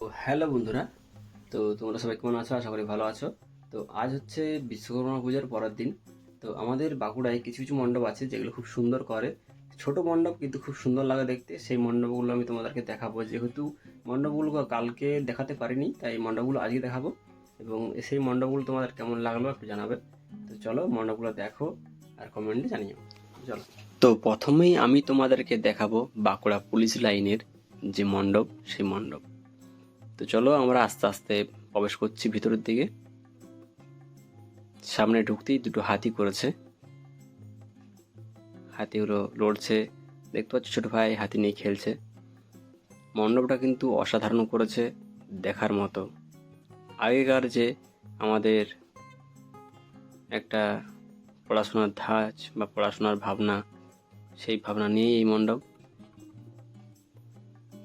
তো হ্যালো বন্ধুরা, তো তোমরা সবাই কেমন আছো? আশা করি ভালো আছো। তো আজ হচ্ছে বিশ্বকর্মা পূজার পরের দিন। তো আমাদের বাঁকুড়ায় কিছু কিছু মণ্ডপ আছে যেগুলো খুব সুন্দর করে। ছোট মণ্ডপ কিন্তু খুব সুন্দর লাগে দেখতে। সেই মণ্ডপগুলো আমি তোমাদেরকে দেখাবো। যেহেতু মণ্ডপগুলো কালকে দেখাতে পারিনি, তাই মণ্ডপগুলো আজকে দেখাবো। এবং সেই মণ্ডপগুলো তোমাদের কেমন লাগল একটু জানাবে। তো চলো মণ্ডপগুলো দেখো আর কমেন্টে জানিও। চলো। তো প্রথমেই আমি তোমাদেরকে দেখাবো বাঁকুড়া পুলিশ লাইনের যে মণ্ডপ, সেই মণ্ডপ। তো চলো আমরা আস্তে আস্তে প্রবেশ করছি ভিতরের দিকে। সামনে ঢুকতেই দুটো হাতি করেছে। হাতিগুলো লড়ছে। দেখতে পাচ্ছ ছোটো ভাই হাতি নিয়ে খেলছে। মণ্ডপটা কিন্তু অসাধারণ করেছে দেখার মতো। আগেকার যে আমাদের একটা পড়াশোনার ধাঁচ বা পড়াশোনার ভাবনা, সেই ভাবনা নিয়েই এই মণ্ডপ,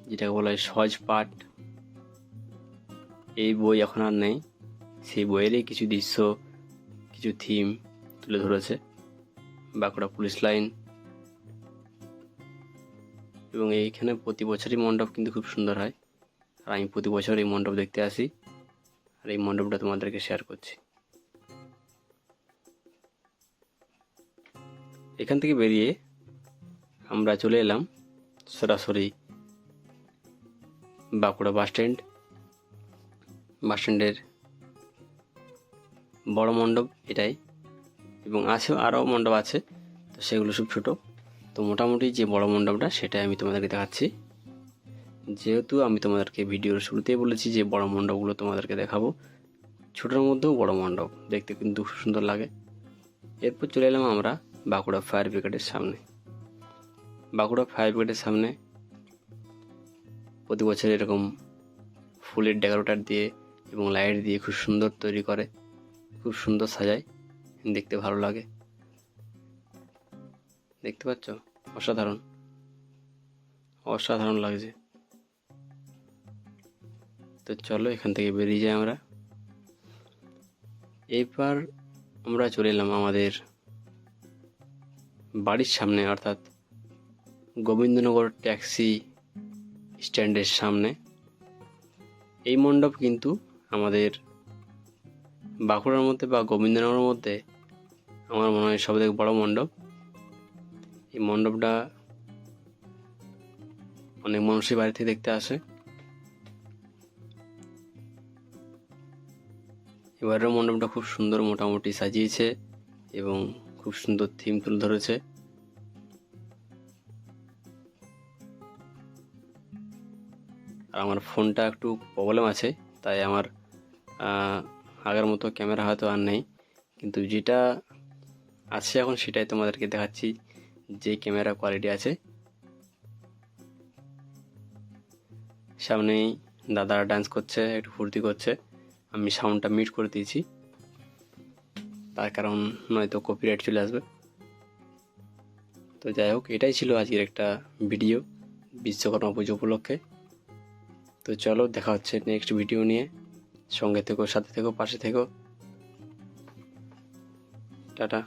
যেটাকে বলা হয় সহজ পাঠ। এই বই এখন আর নেই। সেই বইয়েরই কিছু দৃশ্য, কিছু থিম তুলে ধরেছে বাঁকুড়া পুলিশ লাইন। এবং এইখানে প্রতি বছরই মণ্ডপ কিন্তু খুব সুন্দর হয়। আর আমি প্রতি বছর এই মণ্ডপ দেখতে আসি। আর এই মণ্ডপটা তোমাদেরকে শেয়ার করছি। এখান থেকে বেরিয়ে আমরা চলে এলাম সরাসরি বাঁকুড়া বাস স্ট্যান্ড। বাস স্ট্যান্ডের বড় মণ্ডপ এটাই এবং আছে, আরও মণ্ডপ আছে, তো সেগুলো সব ছোটো। তো মোটামুটি যে বড় মণ্ডপটা, সেটাই আমি তোমাদেরকে দেখাচ্ছি। যেহেতু আমি তোমাদেরকে ভিডিওর শুরুতেই বলেছি যে বড় মণ্ডপগুলো তোমাদেরকে দেখাবো, ছোটোর মধ্যেও বড় মণ্ডপ, দেখতে কিন্তু সুন্দর লাগে। এরপর চলে এলাম আমরা বাঁকুড়া ফায়ার ব্রিগেডের সামনে। বাঁকুড়া ফায়ার ব্রিগেডের সামনে প্রতি বছর এরকম ফুলের ডেকোরেটার দিয়ে এবং লাইট দিয়ে খুব সুন্দর তৈরি করে, খুব সুন্দর সাজায়, দেখতে ভালো লাগে। দেখতে পাচ্ছ? অসাধারণ। অসাধারণ লাগছে। তো চলো এখান থেকে বেরিয়ে যাই আমরা। এবার আমরা চলে এলাম আমাদের বাড়ির সামনে, অর্থাৎ গোবিন্দনগর ট্যাক্সি স্ট্যান্ডের সামনে। এই মণ্ডপ কিন্তু আমাদের বাঁকুড়ার মধ্যে বা গোবিন্দনগরের মধ্যে আমার মনে হয় সবথেকে বড় মণ্ডপ। এই মণ্ডপটা অনেক মানুষই বাড়িতে দেখতে আসে। এবারের মণ্ডপটা খুব সুন্দর মোটামুটি সাজিয়েছে এবং খুব সুন্দর থিম তুলে ধরেছে। আর আমার ফোনটা একটু প্রবলেম আছে। তাই আমার আগের মতো ক্যামেরা হয়তো আর নেই। কিন্তু যেটা আছে এখন সেটাই তোমাদেরকে দেখাচ্ছি, যে ক্যামেরা কোয়ালিটি আছে। সামনেই দাদারা ডান্স করছে, একটু ফুর্তি করছে। আমি সাউন্ডটা মিট করে দিয়েছি। তার কারণ নয়তো কপিরাইট চলে আসবে। তো যাই হোক, এটাই ছিল আজকের একটা ভিডিও বিশ্বকর্মা পুজো উপলক্ষে। তো চলো দেখা হচ্ছে নেক্সট ভিডিও নিয়ে। সঙ্গে থেকো সাথে থেকো পাশে থেকো। টাটা।